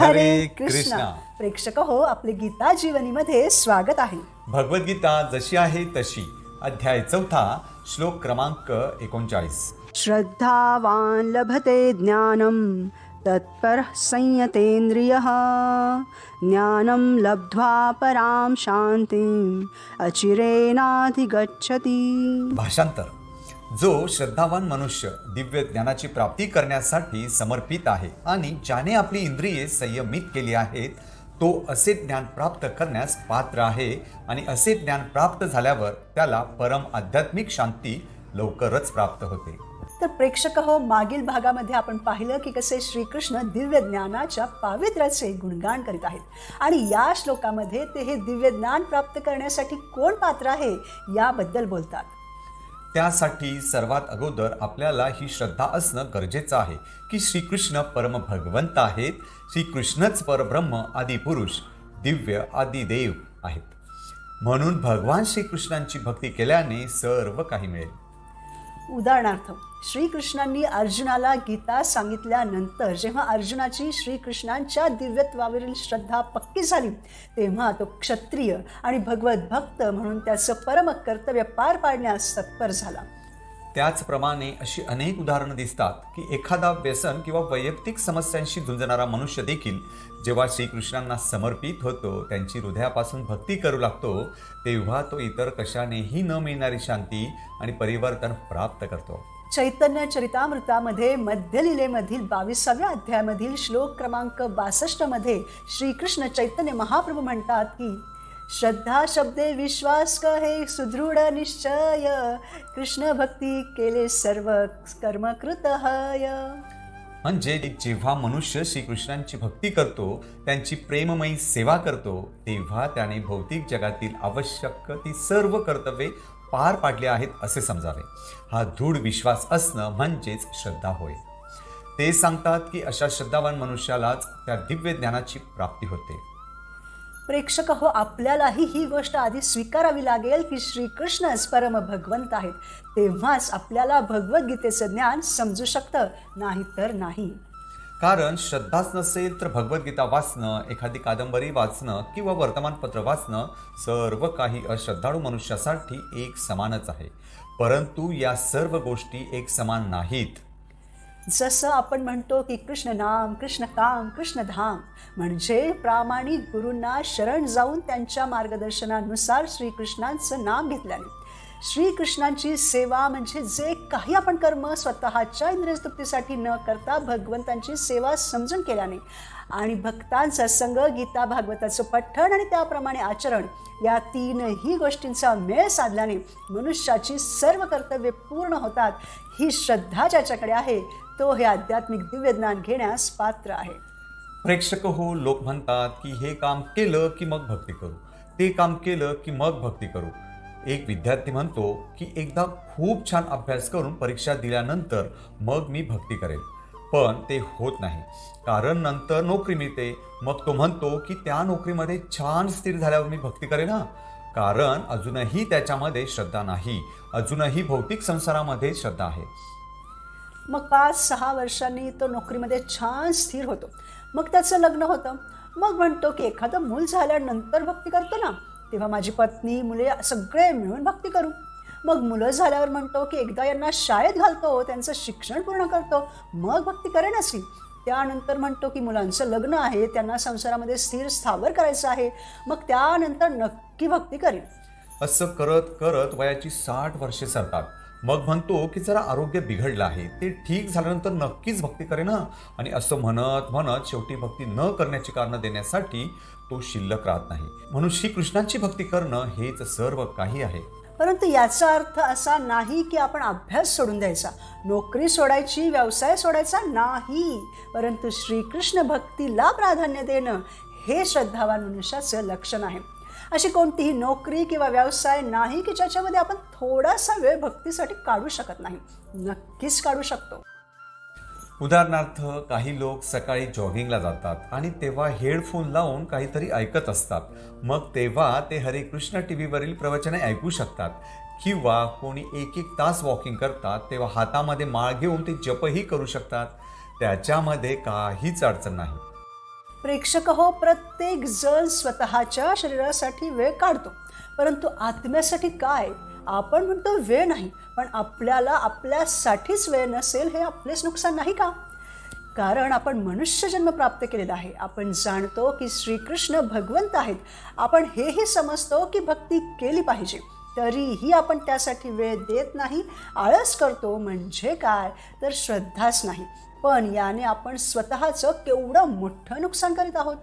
हरे कृष्णा. प्रेक्षक हो आपले गीता जीवनीमध्ये स्वागत आहे. भगवद्गीता जशी आहे तशी. अध्याय चौथा श्लोक क्रमांक एकोणचाळीस. श्रद्धावान लभते ज्ञानम तत्पर संयतेंद्रिय. ज्ञानम लब्ध्वा पराम शांतीम अचिरेनाधिगच्छति भाषांतर. जो श्रद्धावान मनुष्य दिव्य ज्ञानाची प्राप्ती करण्यासाठी समर्पित आहे आणि ज्याने आपली इंद्रिये संयमित केली आहेत तो असे ज्ञान प्राप्त करण्यास पात्र आहे आणि असे ज्ञान प्राप्त झाल्यावर त्याला परम आध्यात्मिक शांती लवकरच प्राप्त होते. तर प्रेक्षक हो मागील भागामध्ये आपण पाहिलं की कसे श्रीकृष्ण दिव्य ज्ञानाच्या पावित्र्याचे गुणगान करीत आहेत. आणि या श्लोकामध्ये ते हे दिव्य ज्ञान प्राप्त करण्यासाठी कोण पात्र आहे याबद्दल बोलतात. त्यासाठी सर्वात अगोदर आपल्याला ही श्रद्धा असणं गरजेचं आहे की श्रीकृष्ण परम भगवंत आहेत. श्रीकृष्णच परब्रह्म आदी पुरुष दिव्य आदी देव आहेत. म्हणून भगवान श्रीकृष्णांची भक्ती केल्याने सर्व काही मिळेल. उदाहरणार्थ श्रीकृष्णांनी अर्जुनाला गीता सांगितल्यानंतर जेव्हा अर्जुनाची श्रीकृष्णांच्या दिव्यत्वावरील श्रद्धा पक्की झाली तेव्हा तो क्षत्रिय आणि भगवत भक्त म्हणून त्याचं परम कर्तव्य पार पाडण्यास तत्पर झाला. त्याचप्रमाणे अशी अनेक उदाहरणं दिसतात की एखादा व्यसन किंवा वैयक्तिक समस्यांशी झुंजणारा मनुष्य देखील जेव्हा श्रीकृष्णांना समर्पित होतो त्यांची हृदयापासून भक्ती करू लागतो तेव्हा तो इतर कशानेही न मिळणारी शांती आणि परिवर्तन प्राप्त करतो. चैतन्य चरितामृतामध्ये मध्यलीलेमधील बावीसाव्या अध्यायामधील श्लोक क्रमांक बासष्टमध्ये श्रीकृष्ण चैतन्य महाप्रभू म्हणतात की श्रद्धा शब्दे विश्वास कहे हे सुदृढ निश्चय। कृष्ण भक्ती केले सर्व कर्मकृत हय। म्हणजे जेव्हा मनुष्य श्रीकृष्णांची भक्ती करतो त्यांची प्रेममयी सेवा करतो तेव्हा त्याने भौतिक जगातील आवश्यक ती सर्व कर्तव्ये पार पाडले आहेत असे समजावे. हा दृढ विश्वास असणं म्हणजेच श्रद्धा होय. ते सांगतात की अशा श्रद्धावान मनुष्यालाच त्या दिव्य ज्ञानाची प्राप्ती होते. प्रेक्षक हो आपल्यालाही ही गोष्ट आधी स्वीकारावी लागेल की श्रीकृष्णच परम भगवंत आहेत. तेव्हाच आपल्याला भगवद्गीतेचं ज्ञान समजू शकतं नाही तर नाही. कारण श्रद्धाच नसेल तर भगवद्गीता वाचणं एखादी कादंबरी वाचणं किंवा वर्तमानपत्र वाचणं सर्व काही अश्रद्धाळू मनुष्यासाठी एक समानच आहे. परंतु या सर्व गोष्टी एक समान नाहीत. जसं आपण म्हणतो की कृष्ण नाम कृष्ण काम कृष्ण धाम म्हणजे प्रामाणिक गुरूंना शरण जाऊन त्यांच्या मार्गदर्शनानुसार श्रीकृष्णांचं नाम घेतल्याने. श्रीकृष्णांची सेवा म्हणजे जे काही आपण कर्म स्वतःच्या इंद्रियतृप्तीसाठी न करता भगवंतांची सेवा समजून केल्याने. आणि भक्तांचा संग गीता भागवताचं पठण आणि त्याप्रमाणे आचरण या तीनही गोष्टींचा मेळ साधल्याने मनुष्याची सर्व कर्तव्ये पूर्ण होतात ही श्रद्धा ज्याच्याकडे आहे तो हे आध्यात्मिक दिव्य ज्ञान घेण्यास पात्र आहे. प्रेक्षक हो लोक म्हणतात की हे काम केलं की मग भक्ती करू. ते काम केलं की मग भक्ती करू. एक विद्यार्थी म्हणतो की एकदा खूप छान अभ्यास करून परीक्षा दिल्यानंतर मग मी भक्ती करेल पण ते होत नाही. कारण नंतर नोकरी मिळते. मग तो म्हणतो की त्या नोकरीमध्ये छान स्थिर झाल्यावर मी भक्ती करेन ना कारण अजूनही त्याच्यामध्ये श्रद्धा नाही. अजूनही भौतिक संसारामध्ये श्रद्धा आहे. मग पाच सहा वर्षांनी तो नोकरीमध्ये छान स्थिर होतो. मग त्याचं लग्न होतं. मग म्हणतो की एखादं मूल झाल्यानंतर भक्ती करतो ना. तेव्हा माझी पत्नी मुले सगळे मिळून भक्ती करू. मग मुलं झाल्यावर म्हणतो की एकदा यांना शाळेत घालतो त्यांचं शिक्षण पूर्ण करतो मग भक्ती करेन अशी त्यानंतर म्हणतो की मुलांचं लग्न आहे त्यांना संसारामध्ये स्थिर स्थावर करायचं आहे मग त्यानंतर नक्की भक्ती करेन. असं करत करत वयाची साठ वर्षे सरतात. मग म्हणतो की जरा आरोग्य बिघडलं आहे ते ठीक झाल्यानंतर नक्कीच भक्ती करे ना आणि असं म्हणत म्हणत शेवटी भक्ती न करण्याची कारणं देण्यासाठी तो शिल्लक राहत नाही. म्हणून श्रीकृष्णांची भक्ती करणं हेच सर्व काही आहे. परंतु याचा अर्थ असा नाही की आपण अभ्यास सोडून द्यायचा. नोकरी सोडायची व्यवसाय सोडायचा नाही. परंतु श्रीकृष्ण भक्तीला प्राधान्य देणं हे श्रद्धावान मनुष्याचं लक्षण आहे. अशी कोणतीही नोकरी किंवा व्यवसाय नाही की ज्याच्यामध्ये आपण थोडासा वेळ भक्तीसाठी काढू शकत नाही. नक्कीच काढू शकतो. उदाहरणार्थ काही लोक सकाळी जॉगिंगला जातात आणि तेव्हा हेडफोन लावून काहीतरी ऐकत असतात. मग तेव्हा ते हरे कृष्ण टी व्हीवरील प्रवचने ऐकू शकतात. किंवा कोणी एक एक तास वॉकिंग करतात तेव्हा हातामध्ये माळ घेऊन ते जपही करू शकतात. त्याच्यामध्ये काहीच अडचण नाही. प्रेक्षक हो प्रत्येक जण स्वतःच्या शरीरासाठी वेळ काढतो. परंतु आत्म्यासाठी काय? आपण म्हणतो वेळ नाही पण आपल्याला आपल्यासाठीच वेळ नसेल हे आपलेच नुकसान नाही का? कारण आपण मनुष्य जन्म प्राप्त केलेला आहे. आपण जाणतो की श्रीकृष्ण भगवंत आहेत. आपण हेही समजतो की भक्ती केली पाहिजे. तरीही आपण त्यासाठी वेळ देत नाही आळस करतो. म्हणजे काय? तर श्रद्धाच नाही. पण याने आपण स्वतःचं केवढं मोठं नुकसान करीत आहोत.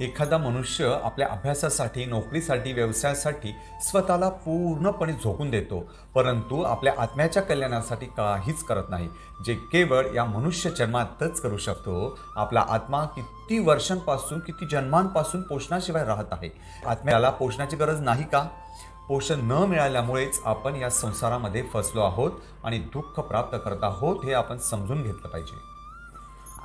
एखादा मनुष्य आपल्या अभ्यासासाठी नोकरीसाठी व्यवसायासाठी स्वतःला पूर्णपणे झोकून देतो. परंतु आपल्या आत्म्याच्या कल्याणासाठी काहीच करत नाही. जे केवळ या मनुष्य जन्मातच करू शकतो. आपला आत्मा किती वर्षांपासून किती जन्मांपासून पोषणाशिवाय राहत आहे? आत्म्याला पोषणाची गरज नाही का? पोषण न मिळाल्यामुळेच आपण या संसारामध्ये फसलो आहोत आणि दुःख प्राप्त करत आहोत हे आपण समजून घेतलं पाहिजे.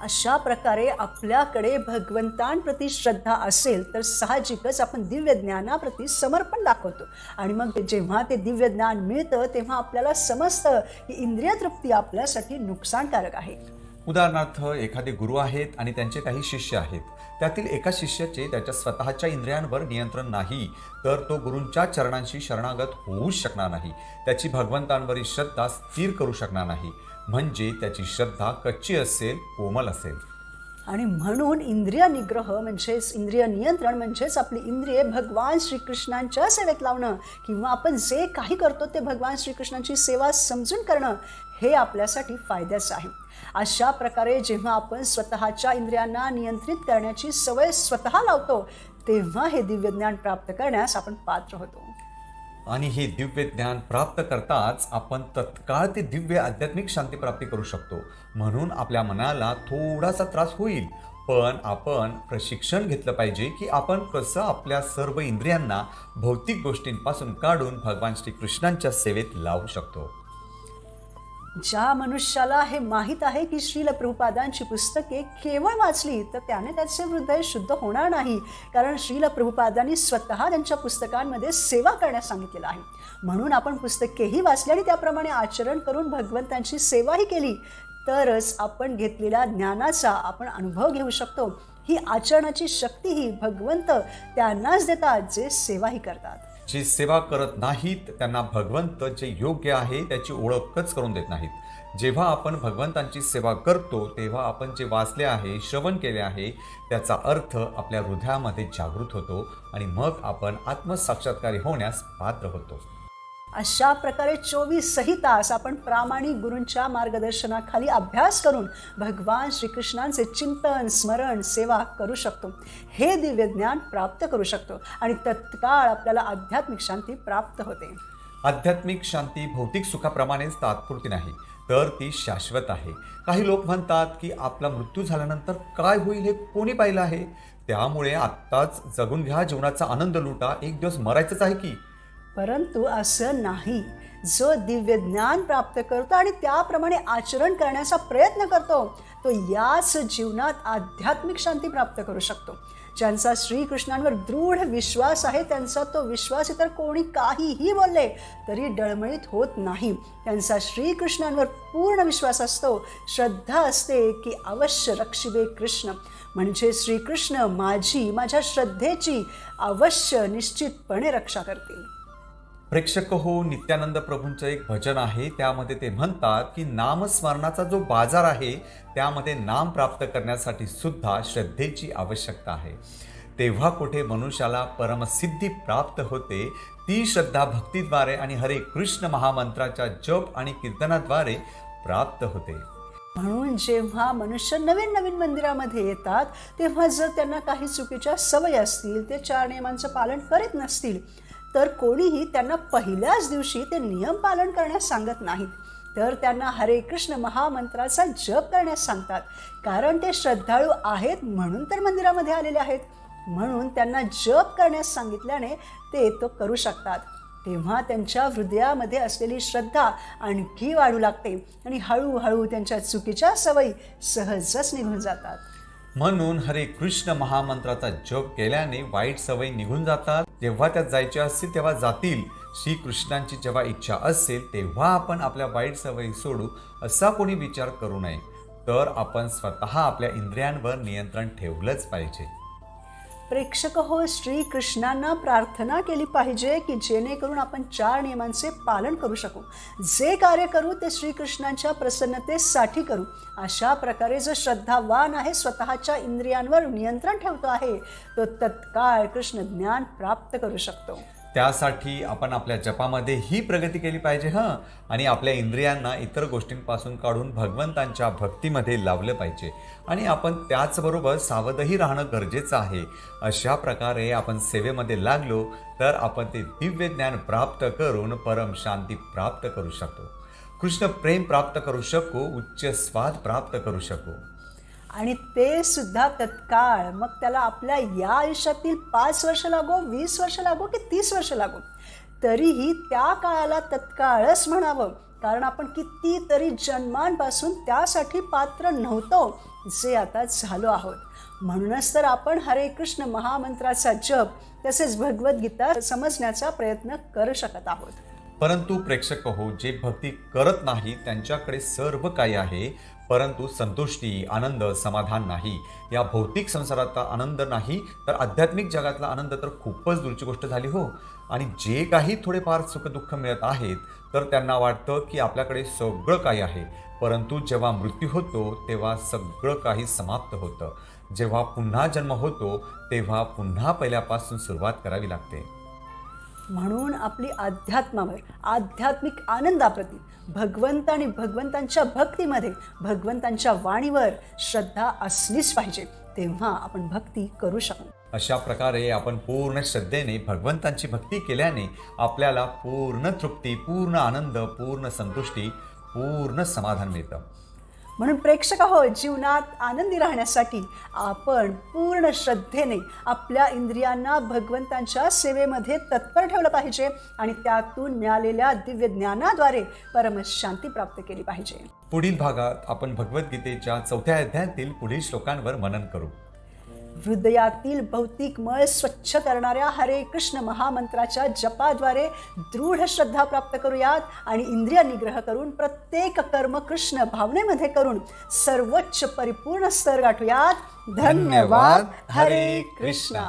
अशा प्रकारे आपल्याकडे भगवंतांप्रती श्रद्धा असेल तर साहजिकच आपण दिव्य ज्ञानाप्रती समर्पण दाखवतो. आणि मग जेव्हा ते दिव्य ज्ञान मिळतं तेव्हा आपल्याला समजतं की इंद्रिय तृप्ती आपल्यासाठी नुकसानकारक आहे. उदाहरणार्थ एखादे गुरु आहेत आणि त्यांचे काही शिष्य आहेत. त्यातील एका शिष्याचे त्याच्या स्वतःच्या इंद्रियांवर नियंत्रण नाही तर तो गुरूंच्या चरणांशी शरणागत होऊच शकणार नाही. त्याची भगवंतांवरील श्रद्धा स्थिर करू शकणार नाही. म्हणजे त्याची श्रद्धा कच्ची असेल कोमल असेल. आणि म्हणून इंद्रिय निग्रह म्हणजेच इंद्रिय नियंत्रण म्हणजेच आपली इंद्रिये भगवान श्रीकृष्णांच्या सेवेत लावणं किंवा आपण जे काही करतो ते भगवान श्रीकृष्णांची सेवा समजून करणं हे आपल्यासाठी फायद्याचं आहे. अशा प्रकारे जेव्हा आपण स्वतःच्या इंद्रियांना नियंत्रित करण्याची सवय स्वतः लावतो तेव्हा हे दिव्य ज्ञान प्राप्त करण्यास आपण पात्र होतो. आणि हे दिव्य ज्ञान प्राप्त करताच आपण तत्काळ ते दिव्य आध्यात्मिक शांती प्राप्ती करू शकतो. म्हणून आपल्या मनाला थोडासा त्रास होईल. पण आपण प्रशिक्षण घेतलं पाहिजे की आपण कसं आपल्या सर्व इंद्रियांना भौतिक गोष्टींपासून काढून भगवान श्रीकृष्णांच्या सेवेत लावू शकतो. ज्या मनुष्याला हे माहीत आहे की श्रील प्रभुपादांची पुस्तके केवळ वाचली तर त्याने त्याचे हृदय शुद्ध होणार नाही. कारण श्रील प्रभुपादांनी स्वतः त्यांच्या पुस्तकांमध्ये सेवा करण्यास सांगितलेलं आहे. म्हणून आपण पुस्तकेही वाचली आणि त्याप्रमाणे आचरण करून भगवंतांची सेवाही केली. तरच आपण घेतलेल्या ज्ञानाचा आपण अनुभव घेऊ शकतो. ही आचरणाची शक्ती ही भगवंत त्यांनाच देतात जे सेवाही करतात. जे सेवा करत नाहीत त्यांना भगवंत जे योग्य आहे त्याची ओळखच करून देत नाहीत. जेव्हा आपण भगवंतांची सेवा करतो तेव्हा आपण जे वाचले आहे श्रवण केले आहे त्याचा अर्थ आपल्या हृदयामध्ये जागृत होतो आणि मग आपण आत्मसाक्षात्कारी होण्यास पात्र होतो. अशा प्रकारे चोवीसही तास आपण प्रामाणिक गुरूंच्या मार्गदर्शनाखाली अभ्यास करून भगवान श्रीकृष्णांचे चिंतन स्मरण सेवा करू शकतो. हे दिव्य ज्ञान प्राप्त करू शकतो आणि तत्काळ आपल्याला आध्यात्मिक शांती प्राप्त होते. आध्यात्मिक शांती भौतिक सुखाप्रमाणेच तात्पुरती नाही तर ती शाश्वत आहे. काही लोक म्हणतात की आपला मृत्यू झाल्यानंतर काय होईल हे कोणी पाहिलं आहे? त्यामुळे आत्ताच जगून घ्या जीवनाचा आनंद लुटा एक दिवस मरायचंच आहे की? परंतु असं नाही. जो दिव्य ज्ञान प्राप्त करतो आणि त्याप्रमाणे आचरण करण्याचा प्रयत्न करतो तो याच जीवनात आध्यात्मिक शांती प्राप्त करू शकतो. ज्यांचा श्रीकृष्णांवर दृढ विश्वास आहे त्यांचा तो विश्वास इतर कोणी काहीही बोलले तरी डळमळीत होत नाही. त्यांचा श्रीकृष्णांवर पूर्ण विश्वास असतो श्रद्धा असते की अवश्य रक्षिबे कृष्ण. म्हणजे श्रीकृष्ण माझी माझ्या श्रद्धेची अवश्य निश्चितपणे रक्षा करतील. प्रेक्षक हो नित्यानंद प्रभूंचं एक भजन आहे. त्यामध्ये ते म्हणतात की नामस्मरणाचा जो बाजार आहे त्यामध्ये नाम प्राप्त करण्यासाठी सुद्धा श्रद्धेची आवश्यकता आहे. तेव्हा कुठे मनुष्याला परमसिद्धी प्राप्त होते ती श्रद्धा भक्तीद्वारे आणि हरे कृष्ण महामंत्राच्या जप आणि कीर्तनाद्वारे प्राप्त होते. म्हणून जेव्हा मनुष्य नवीन नवीन मंदिरामध्ये येतात तेव्हा जर त्यांना काही चुकीच्या सवय असतील ते चार नियमांचं पालन करीत नसतील तर कोणीही त्यांना पहिल्याच दिवशी ते नियम पालन करण्यास सांगत नाहीत. तर त्यांना हरे कृष्ण महामंत्राचा जप करण्यास सांगतात. कारण ते श्रद्धाळू आहेत म्हणून तर मंदिरामध्ये आलेले आहेत. म्हणून त्यांना जप करण्यास सांगितल्याने ते तो करू शकतात. तेव्हा त्यांच्या हृदयामध्ये असलेली श्रद्धा आणखी वाढू लागते आणि हळूहळू त्यांच्या चुकीच्या सवयी सहजच निघून जातात. म्हणून हरे कृष्ण महामंत्राचा जप केल्याने वाईट सवयी निघून जातात. जेव्हा त्यात जायचे असतील तेव्हा जातील. श्रीकृष्णांची जेव्हा इच्छा असेल तेव्हा आपण आपल्या वाईट सवयी सोडू असा कोणी विचार करू नये. तर आपण स्वतः आपल्या इंद्रियांवर नियंत्रण ठेवलंच पाहिजे. प्रेक्षक हो श्रीकृष्णांना प्रार्थना केली पाहिजे की जेणेकरून आपण चार नियमांचे पालन करू शकू. जे कार्य करू ते श्रीकृष्णांच्या प्रसन्नतेसाठी करू. अशा प्रकारे जो श्रद्धावान आहे स्वतःच्या इंद्रियांवर नियंत्रण ठेवतो आहे तो तत्काळ कृष्ण ज्ञान प्राप्त करू शकतो. त्यासाठी आपण आपल्या जपामध्ये ही प्रगती केली पाहिजे हं. आणि आपल्या इंद्रियांना इतर गोष्टींपासून काढून भगवंतांच्या भक्तीमध्ये लावलं पाहिजे. आणि आपण त्याचबरोबर सावधही राहणं गरजेचं आहे. अशा प्रकारे आपण सेवेमध्ये लागलो तर आपण ते दिव्य ज्ञान प्राप्त करून परम शांती प्राप्त करू शकतो. कृष्ण प्रेम प्राप्त करू शकू उच्च स्वाद प्राप्त करू शकू. आणि ते सुद्धा तत्काळ. मग त्याला आपल्या या आयुष्यातील पाच वर्ष लागो वीस वर्ष लागो की तीस वर्ष लागो? तरीही त्या काळाला तत्काळच म्हणावं. कारण आपण कितीतरी जन्मांपासून त्यासाठी पात्र नव्हतो जे आता झालो आहोत. म्हणूनच तर आपण हरे कृष्ण महामंत्राचा जप तसेच भगवद्गीता समजण्याचा प्रयत्न करू शकत आहोत. परंतु प्रेक्षक हो जे भक्ती करत नाही त्यांच्याकडे सर्व काही आहे परंतु संतुष्टी आनंद समाधान नाही. या भौतिक संसाराचा आनंद नाही तर आध्यात्मिक जगातला आनंद तर खूपच दूरची गोष्ट झाली हो. आणि जे काही थोडेफार सुखदुःख मिळत आहेत तर त्यांना वाटतं की आपल्याकडे सगळं काही आहे. परंतु जेव्हा मृत्यू होतो तेव्हा सगळं काही समाप्त होतं. जेव्हा पुन्हा जन्म होतो तेव्हा पुन्हा पहिल्यापासून सुरुवात करावी लागते. म्हणून आपली अध्यात्मावर आध्यात्मिक आनंदाप्रती भगवंत आणि भगवंतांच्या भक्तीमध्ये भगवंतांच्या वाणीवर श्रद्धा असलीच पाहिजे तेव्हा आपण भक्ती करू शकू. अशा प्रकारे आपण पूर्ण श्रद्धेने भगवंतांची भक्ती केल्याने आपल्याला पूर्ण तृप्ती पूर्ण आनंद पूर्ण संतुष्टी पूर्ण समाधान मिळतं. म्हणून प्रेक्षक हो जीवनात आनंदी राहण्यासाठी आपण पूर्ण श्रद्धेने आपल्या इंद्रियांना भगवंतांच्या सेवेमध्ये तत्पर ठेवलं पाहिजे आणि त्यातून मिळालेल्या दिव्य ज्ञानाद्वारे परमशांती प्राप्त केली पाहिजे. पुढील भागात आपण भगवद्गीतेच्या चौथ्या अध्यायातील पुढील श्लोकांवर मनन करू. हृदयातील भौतिक मळ स्वच्छ करणाऱ्या हरे कृष्ण महामंत्राच्या जपाद्वारे दृढ श्रद्धा प्राप्त करूयात आणि इंद्रिय निग्रह करून प्रत्येक कर्म कृष्ण भावनेमध्ये करून सर्वोच्च परिपूर्ण स्तर गाठूयात. धन्यवाद. हरे कृष्ण.